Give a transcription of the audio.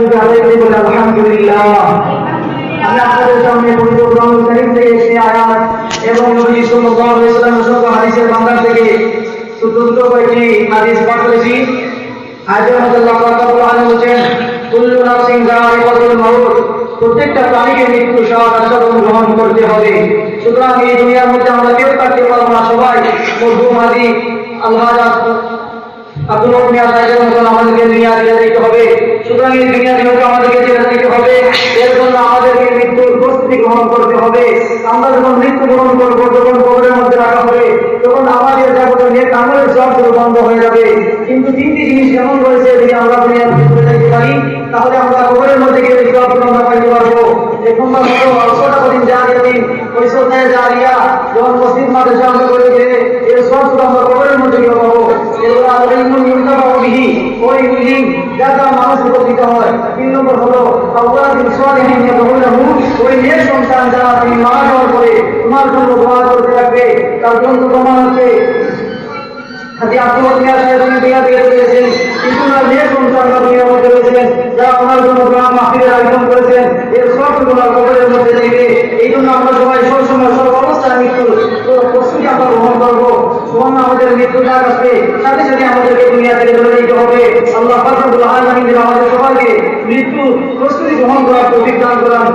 যুগে আদায় বলে আলহামদুলিল্লাহ প্রত্যেকটা প্রাণীকে মৃত্যু স্বাদ আস্বাদন গ্রহণ করতে হবে সুতরাং এই দুনিয়ার মধ্যে আমরা কেউ থাকতে পারব না সবাই মরহুম আদি আল্লাহ আব্দুল আমাদেরকে দুনিয়া ছেড়ে দিতে হবে সুতরাং এই দুনিয়া থেকে আমাদেরকে ছেড়ে দিতে হবে। এর জন্য আমাদেরকে মৃত্যুর প্রস্তুতি গ্রহণ করতে হবে। আমরা যখন মৃত্যু গ্রহণ করব তখন কবরের মধ্যে রাখা হবে, তখন আমাদের যাবতীয় নেক আমলের সব শুরু বন্ধ হয়ে যাবে। কিন্তু তিনটি জিনিস এমন রয়েছে, যদি আমরা দুনিয়া থেকে চলে যেতে পারি, তাহলে আমরা কবরের মধ্যে গিয়ে সব আমরা পাইতে পারব। হলো অল্পটা কদিন জারিয়া দিন ওই সপ্তাহে জারিয়া যখন মসজিদ মাদ্রাসা আমরা করে গেলে এর সব শুধু আমরা কবরের মধ্যে গিয়ে পাবো। এগুলো আমরা ইনতাফা বিহি ওই যা দ্বারা মানুষ উপকৃত হয়। তিন নম্বর হলো ওই নেক সন্তান যারা তুমি মারা যাওয়ার তোমার জন্য দোয়া করতে থাকবে তার জন্য প্রমাণ হচ্ছে আয়োজন করেছেন, এর সব নেবে। এই জন্য আমরা সবাই সব সময় সব অবস্থায় মৃত্যুর আমাদের মৃত্যু ডাক আসবে সাথে সাথে আমাদেরকে দুনিয়া থেকে চলে যেতে হবে আল্লাহ ফাকরুল আলমিন আমাদের সবাইকে মৃত্যু প্রস্তুতি গ্রহণ করার প্রতিজ্ঞান করান